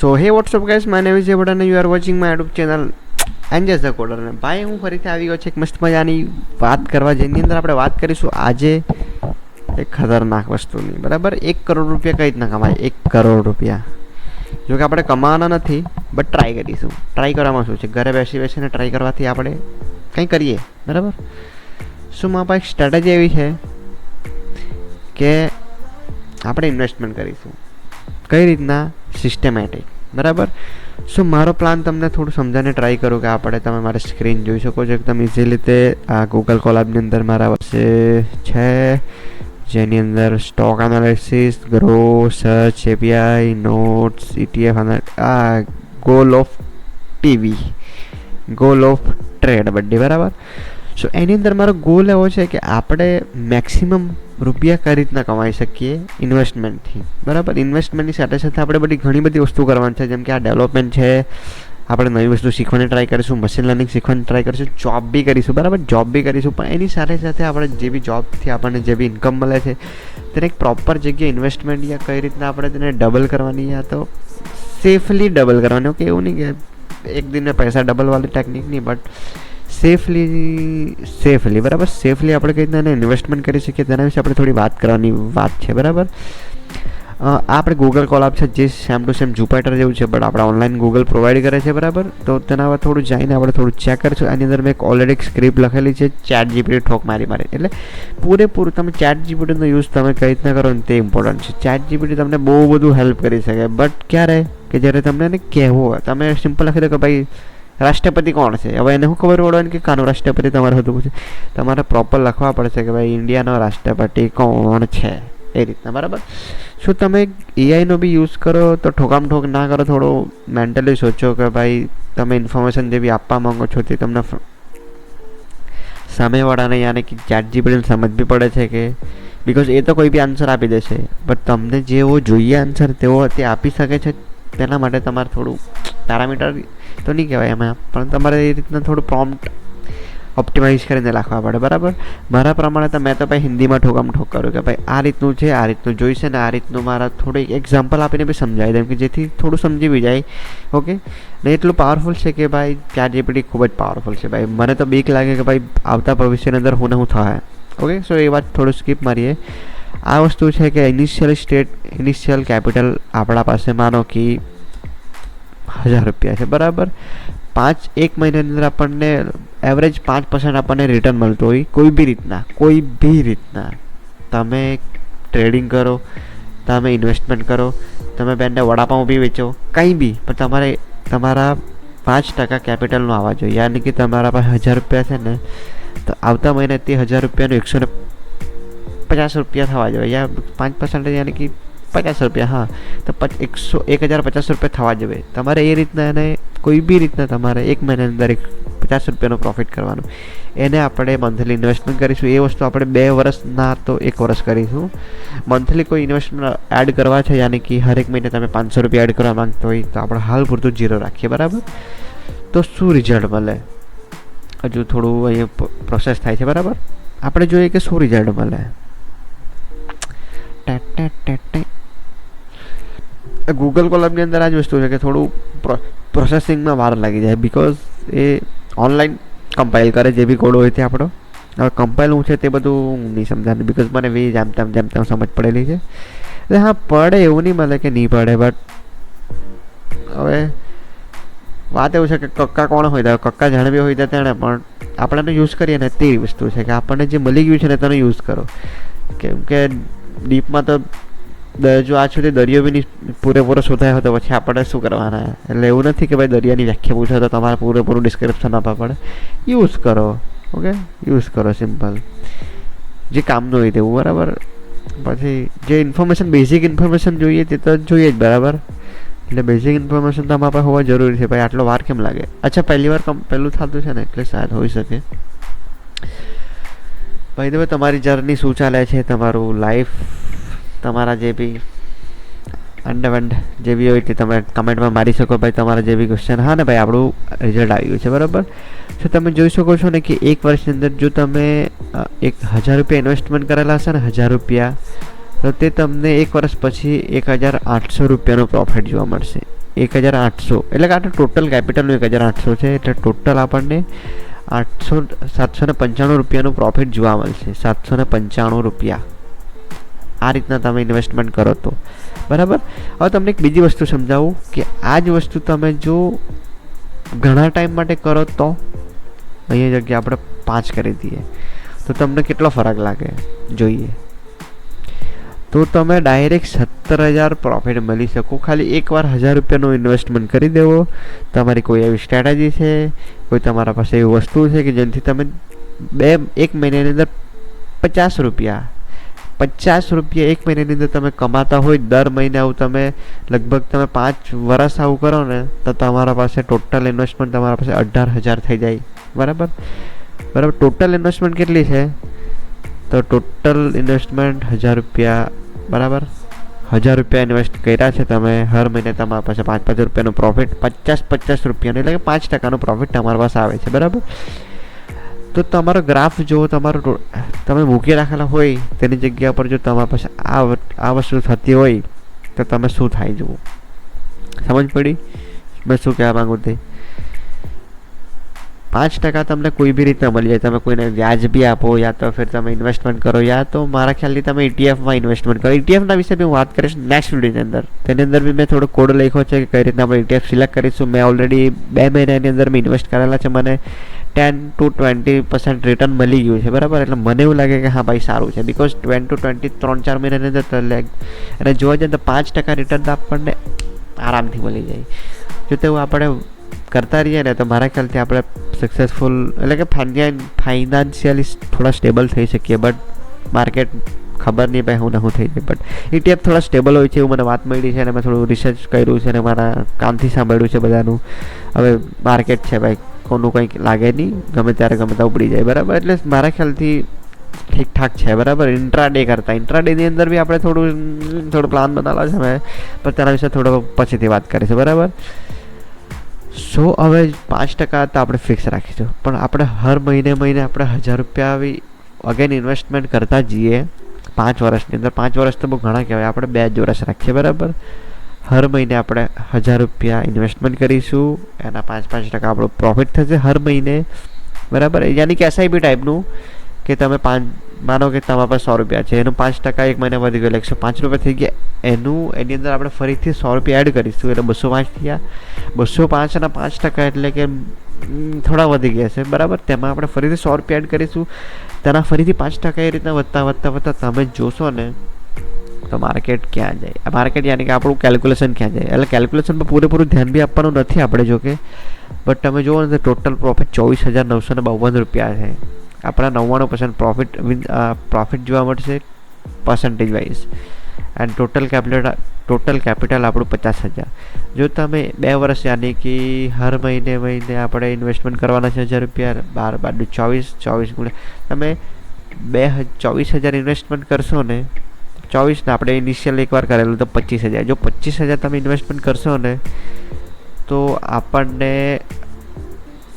So hey what's up guys my name is એબડા you are watching my YouTube channel Angus the coder ને ભાઈ હું ફરીથી આવી ગયો છે. એક મસ્ત મજાની વાત કરવા જેની અંદર આપણે વાત કરીશું. આજે એક ખતરનાક વસ્તુની. બરાબર? એક કરોડ રૂપિયા કઈ રીતના કમાય? એક કરોડ રૂપિયા. જો કે આપણે કમાવાના નથી બટ ટ્રાય કરીશું. ટ્રાય કરવામાં શું છે? ઘરે બેસી બેસીને ટ્રાય કરવાથી આપણે કંઈ કરીએ. બરાબર? શું મારા એક સ્ટ્રેટેજી એવી છે કે આપણે ઇન્વેસ્ટમેન્ટ કરીશું. કઈ રીતના? સિસ્ટમેટિક બરાબર? સો મારો પ્લાન તમને થોડું સમજાને ટ્રાય કરું કે આપણે તમે મારી સ્ક્રીન જોઈ શકો છો એકદમ ઇઝી રીતે. આ ગૂગલ કોલાબની અંદર મારા પાસે છે, જેની અંદર stock analysis Groww search API notes ETF આ goal of TV goal of trade બધી બરાબર? સો એની અંદર મારો ગોલ એવો છે કે આપણે મેક્સિમમ રૂપિયા કઈ રીતના કમાઈ શકીએ? ઇન્વેસ્ટમેન્ટથી બરાબર? ઇન્વેસ્ટમેન્ટની સાથે સાથે આપણે બધી ઘણી બધી વસ્તુ કરવાની છે. જેમ કે આ ડેવલપમેન્ટ છે. આપણે નવી વસ્તુ શીખવાની ટ્રાય કરીશું મશીન લર્નિંગ શીખવાની ટ્રાય કરીશું જોબ બી કરીશું. બરાબર? જોબ બી કરીશું. પણ એની સાથે સાથે આપણે જે બી જોબથી આપણને જે બી ઇન્કમ મળે છે, તેને એક પ્રોપર જગ્યાએ ઇન્વેસ્ટમેન્ટ યા કઈ રીતના આપણે તેને ડબલ કરવાની યા તો સેફલી ડબલ કરવાની. ઓકે? એવું નહીં કે એક દિને પૈસા ડબલ વાળી ટેકનિક નહીં બટ સેફલી સેફલી બરાબર? સેફલી આપણે કઈ રીતના ઇન્વેસ્ટમેન્ટ કરી શકીએ તેના વિશે આપણે થોડી વાત કરવાની વાત છે, બરાબર? આપણે ગૂગલ કોલાબ છે જે સેમ ટુ સેમ જુપાઇટર જેવું છે બટ આપણે ઓનલાઈન ગૂગલ પ્રોવાઈડ કરે છે, બરાબર? તો તેના પર થોડું જઈને આપણે થોડું ચેક કરીશું. આની અંદર મેં એક ઓલરેડી સ્ક્રિપ્ટ લખેલી છે ચેટ જીપીટી ઠોક મારી મારી. એટલે પૂરેપૂરું તમે ચેટ જીપીટીનો યુઝ તમે કઈ રીતના કરો ને તે ઇમ્પોર્ટન્ટ છે. ચેટ જીપીટી તમને બહુ બધું હેલ્પ કરી શકે બટ ક્યારે? કે જ્યારે તમને એને કહેવું હોય. તમે સિમ્પલ લખી દો કે ભાઈ રાષ્ટ્રપતિ કોણ છે? હવે એને શું ખબર પડવાની કે કાનું રાષ્ટ્રપતિ તમારે હતું છે તમારે પ્રોપર લખવા પડશે કે ભાઈ ઇન્ડિયાનો રાષ્ટ્રપતિ કોણ છે? એ રીતના, બરાબર? શું તમે એઆઈનો બી યુઝ કરો તો ઠોકામ ઠોક ના કરો, થોડો મેન્ટલી સોચો કે ભાઈ તમે ઇન્ફોર્મેશન જે બી આપવા માંગો છો તે તમને સામેવાળાને યાને કે ચાટ જીપીટીને સમજ બી પડે છે કે બિકોઝ એ તો કોઈ બી આન્સર આપી દેશે. બટ તમને જેવો જોઈએ આન્સર તેવો તે આપી શકે છે તેના માટે તમારે થોડું પેરામીટર તો નહીં કહેવાય એમાં પણ તમારે એ રીતના થોડું પ્રોમ્પ્ટ ઓપ્ટિમાઇઝ કરીને લખવા પડે બરાબર મારા પ્રમાણે તો મેં તો ભાઈ હિન્દીમાં ઠોકામ ઠોક કર્યું કે ભાઈ આ રીતનું છે આ રીતનું જોઈશે ને આ રીતનું મારા થોડું એક્ઝામ્પલ આપીને બી સમજાવી દઉં કે જેથી થોડું સમજી બી જાય ઓકે ને એટલું પાવરફુલ છે કે ભાઈ ચેટ જીપીટી ખૂબ જ પાવરફુલ છે ભાઈ મને તો બીક લાગે કે ભાઈ આવતા ભવિષ્યની અંદર હું ને હું થાય ઓકે સો એ વાત થોડું સ્કીપ મારીએ આ વસ્તુ છે કે ઇનિશિયલ સ્ટેટ ઇનિશિયલ કેપિટલ આપણા પાસે માનો કે હજાર રૂપિયા છે. બરાબર? પાંચ, એક મહિનાની અંદર આપણને એવરેજ પાંચ પર્સન્ટ આપણને રિટર્ન મળતું હોય. કોઈ બી રીતના, કોઈ બી રીતના. તમે ટ્રેડિંગ કરો, તમે ઇન્વેસ્ટમેન્ટ કરો, તમે બેનને વડાપાઉં બી વેચો, કંઈ બી. પણ તમારે, તમારા પાંચ ટકા કેપિટલનું આવવા જોઈએ. યાની કે તમારા પાસે હજાર રૂપિયા છે ને, તો આવતા મહિને તે હજાર રૂપિયાનું એકસો ને પચાસ રૂપિયા થવા જોઈએ. યા પાંચ પર્સન્ટેજ યાની કે પચાસ રૂપિયા, હા. તો એકસો, એક હજાર પચાસ રૂપિયા થવા જોઈએ તમારે એ રીતના એને કોઈ બી રીતના તમારે એક મહિનાની અંદર એક પચાસ રૂપિયાનું પ્રોફિટ કરવાનું. એને આપણે મંથલી ઇન્વેસ્ટમેન્ટ કરીશું. એ વસ્તુ આપણે બે વર્ષના તો એક વર્ષ કરીશું. મંથલી કોઈ ઇન્વેસ્ટમેન્ટ એડ કરવા છે? યાની કે હરેક મહિને તમે પાંચસો રૂપિયા એડ કરવા માંગતો હોય તો આપણે હાલ પૂરતું જીરો રાખીએ, બરાબર? તો શું રિઝલ્ટ મળે? હજુ થોડું અહીંયા પ્રોસેસ થાય છે, બરાબર? આપણે જોઈએ કે શું રિઝલ્ટ મળે. ગૂગલ કોલમની અંદર આ જ વસ્તુ છે કે થોડું પ્રોસેસિંગમાં વાર લાગી જાય બિકોઝ એ ઓનલાઈન કમ્પાઇલ કરે જે બી કોડ હોય તે આપણો. હવે કમ્પાઇલ હું છે તે બધું હું નહીં સમજાતું બિકોઝ મને વી જામ તેમ સમજ પડેલી છે. એટલે હા, પડે એવું નહીં મળે કે નહીં પડે બટ હવે વાત એવું છે કે કક્કા કોણ હોય તો, કક્કા જાણવી હોય તો તેણે, પણ આપણે યુઝ કરીએ ને તે વસ્તુ છે કે આપણને જે મળી ગયું છે ને તેનો યુઝ કરો. કેમ કે ડીપમાં તો જો આ સુધી દરિયો બી પૂરેપૂરો શોધાયો હતો પછી આપણે શું કરવાના? એટલે એવું નથી કે ભાઈ દરિયાની વ્યાખ્યા પૂછો તો તમારે પૂરેપૂરું ડિસ્ક્રિપ્શન આપવા પડે. યુઝ કરો ઓકે યુઝ કરો સિમ્પલ જે કામનું હોય તેવું, બરાબર? પછી જે ઇન્ફોર્મેશન બેઝિક ઇન્ફોર્મેશન જોઈએ તે તો જોઈએ જ, બરાબર? એટલે બેઝિક ઇન્ફોર્મેશન તો અમારા પાસે હોવા જરૂરી છે. ભાઈ આટલો વાર કેમ લાગે? અચ્છા, પહેલી વાર પહેલું થતું છે ને, એટલે શાયદ હોઈ શકે. ભાઈ તમે તમારી જર્ની શું ચાલે છે? તમારું લાઈફ તમારા જે બી અંડરવેન્ડ જે બી હોય તે તમે કમેન્ટમાં મારી શકો ભાઈ, તમારા જે બી ક્વેશ્ચન હા ને ભાઈ, આપણું રિઝલ્ટ આવ્યું છે, બરાબર? તો તમે જોઈ શકો છો ને કે એક વર્ષની અંદર જો તમે એક હજાર રૂપિયા ઇન્વેસ્ટમેન્ટ કરેલા હશે ને, હજાર રૂપિયા, તો તે તમને એક વર્ષ પછી એક હજાર આઠસો રૂપિયાનો પ્રોફિટ જોવા મળશે. એક હજાર આઠસો, એટલે કે આ ટોટલ કેપિટલનું એક હજાર આઠસો છે, એટલે ટોટલ આપણને આઠસો, સાતસો ને પંચાણું રૂપિયાનું પ્રોફિટ જોવા મળશે. સાતસો ને પંચાણું રૂપિયા. આ રીતના તમે ઇન્વેસ્ટમેન્ટ કરો તો. બરાબર? હવે તમને એક બીજી વસ્તુ સમજાવું કે આ જ વસ્તુ તમે જો ઘણા ટાઈમ માટે કરો તો અહીંયા જગ્યા આપણે પાંચ કરી દઈએ. તો તમને કેટલો ફરક લાગે જોઈએ? તો તમે ડાયરેક્ટ સત્તર હજાર પ્રોફિટ મળી શકો. ખાલી એકવાર હજાર રૂપિયાનું ઇન્વેસ્ટમેન્ટ કરી દેવો. તમારી કોઈ એવી સ્ટ્રેટેજી છે? કોઈ તમારા પાસે એવી વસ્તુ છે કે જેનાથી તમે બે, એક મહિનાની અંદર પચાસ રૂપિયા પચાસ રૂપિયા એક મહિનાની અંદર તમે કમાતા હોય, દર મહિને આવું તમે લગભગ તમે પાંચ વર્ષ આવું કરો ને, તો તમારા પાસે ટોટલ ઇન્વેસ્ટમેન્ટ તમારા પાસે અઢાર હજાર થઈ જાય. બરાબર? બરાબર? ટોટલ ઇન્વેસ્ટમેન્ટ કેટલી છે? તો ટોટલ ઇન્વેસ્ટમેન્ટ હજાર રૂપિયા, બરાબર? હજાર રૂપિયા ઇન્વેસ્ટ કર્યા છે તમે, હર મહિને તમારા પાસે પાંચ પાંચ રૂપિયાનું પ્રોફિટ પચાસ પચાસ રૂપિયાનું, એટલે કે પાંચ ટકાનું પ્રોફિટ તમારા પાસે આવે છે, બરાબર? તો તમારો ગ્રાફ જો તમારો તમે મૂકી રાખેલા હોય તેની જગ્યા પર જો તમારી પાસે આ આ વસ્તુ થતી હોય, તો તમે શું થાય જુઓ? સમજ પડી? મેં શું કહેવા માંગુ તે? પાંચ ટકા તમને કોઈ બી રીતના મળી જાય. તમે કોઈને વ્યાજ બી આપો યા તો ફિર તમે ઇન્વેસ્ટમેન્ટ કરો યા તો મારા ખ્યાલથી તમે ઇટીએફમાં ઇન્વેસ્ટમેન્ટ કરો. ઇટીએફના વિશે બી હું વાત કરીશ નેક્સ્ટ વિડીયોની અંદર. તેની અંદર બી મેં થોડો કોડ લખ્યો છે કે કઈ રીતના આપણે ઇટીએફ સિલેક્ટ કરીશું. મેં ઓલરેડી બે મહિનાની અંદર મેં ઇન્વેસ્ટ કરેલા છે. મને ten to twenty percent return મળી ગયું છે. બરાબર? એટલે મને એવું લાગે કે હા ભાઈ સારું છે. બિકોઝ ટ્વેન ટુ ટ્વેન્ટી ત્રણ ચાર મહિનાની અંદર અને જોવા જઈએ તો પાંચ ટકા રિટર્ન તો આપણને આરામથી મળી જાય. જો તેવું આપણે કરતા રહીએ ને તો મારા ખ્યાલથી આપણે સક્સેસફુલ એટલે કે ફાઇનાન્શિયલી થોડા સ્ટેબલ થઈ શકીએ બટ માર્કેટ ખબર નહીં ભાઈ હું ને હું થઈ જાય. બટ ETF થોડા સ્ટેબલ હોય છે, એવું મને વાત મળી છે અને મેં થોડું રિસર્ચ કર્યું છે અને મારા કામથી સાંભળ્યું છે બધાનું. હવે માર્કેટ છે ભાઈ, કોનું કંઈક લાગે નહીં, ગમે ત્યારે ગમે ત્યાં ઉપડી જાય, બરાબર? એટલે મારા ખ્યાલથી ઠીકઠાક છે, બરાબર? ઇન્ટ્રા ડે કરતાં. ઇન્ટ્રા ડેની અંદર બી આપણે થોડું થોડું પ્લાન બનાવેલો છે મેં પણ તેના વિશે થોડો પછીથી વાત કરીશું, બરાબર? સો હવે પાંચ ટકા તો આપણે ફિક્સ રાખીશું. પણ આપણે હર મહિને મહિને આપણે હજાર રૂપિયા આવી અગેન ઇન્વેસ્ટમેન્ટ કરતા જઈએ. પાંચ વર્ષની અંદર. પાંચ વર્ષ તો બહુ ઘણા કહેવાય. આપણે બે જ વર્ષ રાખીએ, બરાબર? હર મહિને આપણે હજાર રૂપિયા ઇન્વેસ્ટમેન્ટ કરીશું. એના પાંચ પાંચ ટકા આપણો પ્રોફિટ થશે હર મહિને. બરાબર? યાની કે એસઆઈપી ટાઈપનું કે તમે પાંચ, માનો કે તમારા પાસે સો રૂપિયા છે, એનું પાંચ ટકા એક મહિના વધી ગયો એકસો પાંચ રૂપિયા થઈ ગયા. એનું, એની અંદર આપણે ફરીથી સો રૂપિયા એડ કરીશું, એટલે બસો પાંચ થયા. બસો પાંચ અને પાંચ ટકા એટલે કે થોડા વધી ગયા છે, બરાબર? તેમાં આપણે ફરીથી સો રૂપિયા એડ કરીશું. તેના ફરીથી પાંચ ટકા એ રીતના વધતા વધતા વધતા તમે જોશો ને, તો માર્કેટ ક્યાં જાય? માર્કેટ યાની કે આપણું કેલ્ક્યુલેશન ક્યાં જાય? એટલે કેલ્ક્યુલેશનમાં પૂરેપૂરું ધ્યાન બી આપવાનું નથી આપણે જો કે બટ તમે જુઓ ને તો ટોટલ પ્રોફિટ ચોવીસ હજાર નવસો ને બાવન રૂપિયા છે. આપણા નવ્વાણું પર્સન્ટ પ્રોફિટ પ્રોફિટ જોવા મળશે percentage wise and total capital total capital આપણું પચાસ હજાર. જો તમે બે વર્ષ યાની કે હર મહિને મહિને આપણે ઇન્વેસ્ટમેન્ટ કરવાના છે હજાર રૂપિયા, બાર બાર ચોવીસ ચોવીસ ગુણ્યા, તમે બે ચોવીસ હજાર ઇન્વેસ્ટમેન્ટ કરશો ને ચોવીસને આપણે ઇનિશિયલ એકવાર કરેલું તો પચીસ હજાર. જો પચીસ હજાર તમે ઇન્વેસ્ટમેન્ટ કરશો ને, તો આપણને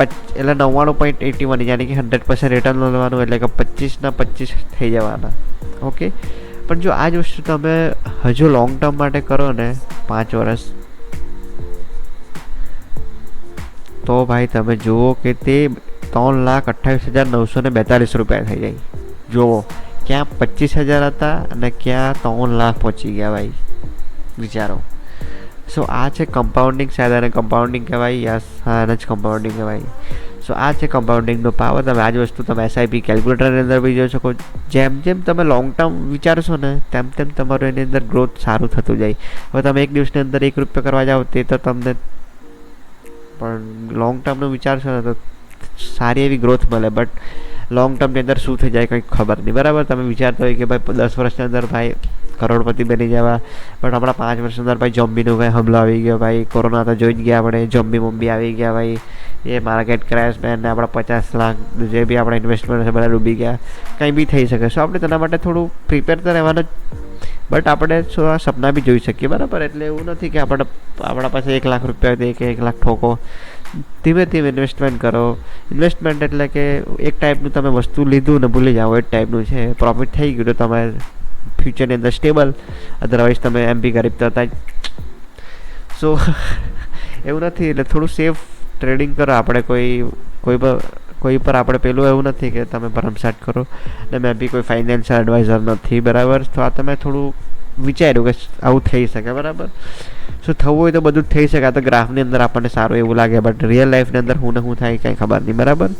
એટલે નવ્વાણું પોઈન્ટ એટી વન, યાની કે હંડ્રેડ પર્સન્ટ રિટર્ન લેવાનું એટલે કે પચીસના પચીસ થઈ જવાના. ઓકે પણ જો આ જ વસ્તુ તમે હજુ લોંગ ટર્મ માટે કરો ને, પાંચ વર્ષ તો ભાઈ તમે જુઓ કે તે ત્રણ લાખ અઠ્ઠાવીસ હજાર નવસો ને બેતાલીસ રૂપિયા થઈ જાય. જુઓ, ક્યાં પચીસ હજાર હતા અને ક્યાં ત્રણ લાખ પહોંચી ગયા ભાઈ. વિચારો. સો આ છે કમ્પાઉન્ડિંગ શાયદ આને કમ્પાઉન્ડિંગ કહેવાય યસ હા આને જ કમ્પાઉન્ડિંગ કહેવાય. સો આ છે કમ્પાઉન્ડિંગનો પાવર તમે આ જ વસ્તુ તમે એસઆઈપી કેલ્ક્યુલેટરની અંદર બી જોઈ શકો. જેમ જેમ તમે લોંગ ટર્મ વિચારશો ને, તેમ તેમ તમારું એની અંદર ગ્રોથ સારું થતું જાય. હવે તમે એક દિવસની અંદર એક રૂપિયા કરવા જાઓ, તે તો તમને પણ લોંગ ટર્મનું વિચારશો ને, તો સારી એવી ગ્રોથ મળે. બટ લોંગ ટર્મની અંદર શું થઈ જાય કંઈ ખબર નહીં. બરાબર? તમે વિચારતા હોય કે ભાઈ દસ વર્ષની અંદર ભાઈ કરોડપતિ બની જવા. બટ હમણાં પાંચ વર્ષ અંદર ભાઈ જોમ્બીનો ભાઈ હમલો આવી ગયો ભાઈ. કોરોના તો જોઈ જ ગયા આપણે. જોમ્બી મોમ્બી આવી ગયા ભાઈ. એ માર્કેટ ક્રેશ મેન ને આપણા પચાસ લાખ જે બી આપણા ઇન્વેસ્ટમેન્ટ છે બધા ડૂબી ગયા. કંઈ બી થઈ શકે. સો આપણે તેના માટે થોડું પ્રિપેર તો રહેવાનું બટ આપણે આ સપના બી જોઈ શકીએ. બરાબર? એટલે એવું નથી કે આપણે આપણા પાસે એક લાખ રૂપિયા દે કે એક લાખ ઠોકો. ધીમે ધીમે ઇન્વેસ્ટમેન્ટ કરો. ઇન્વેસ્ટમેન્ટ એટલે કે એક ટાઈપનું તમે વસ્તુ લીધું ને ભૂલી જાઓ. એ ટાઈપનું છે. પ્રોફિટ થઈ ગયું તો તમે ફ્યુચરની અંદર સ્ટેબલ અધરવાઇઝ તમે એમ બી ગરીબ હતા સો એવું નથી, એટલે થોડું સેફ ટ્રેડિંગ કરો. આપણે કોઈ કોઈ પર કોઈ પર આપણે પેલું એવું નથી કે તમે ભરમસાટ કરો. ને મેં બી કોઈ ફાઇનાન્શિયલ એડવાઇઝર નથી, બરાબર? તો આ તમે થોડું વિચાર્યું કે આવું થઈ શકે, બરાબર? સો થવું હોય તો બધું જ થઈ શકે. તો ગ્રાફની અંદર આપણને સારું એવું લાગે બટ રિયલ લાઈફની અંદર હું ને હું થાય કંઈ ખબર નહીં, બરાબર?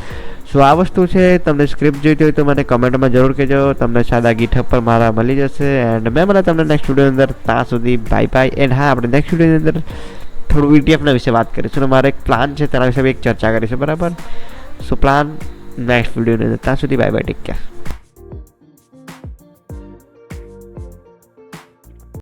સો આ વસ્તુ છે. તમને સ્ક્રિપ્ટ જોઈતી હોય તો મને કમેન્ટમાં જરૂર કહેજો. તમને સાદા ગીઠપ પર મારા મળી જશે. એન્ડ મેં મને તમને નેક્સ્ટ વિડીયોની અંદર. ત્યાં સુધી બાય બાય એન્ડ હા, આપણે નેક્સ્ટ વિડીયોની અંદર થોડું વીટીએફના વિશે વાત કરીશું. અને મારો એક પ્લાન છે, તેના વિશે એક ચર્ચા કરીશું, બરાબર? સો પ્લાન નેક્સ્ટ વિડીયોની અંદર. ત્યાં સુધી બાય બાય ટેક કેર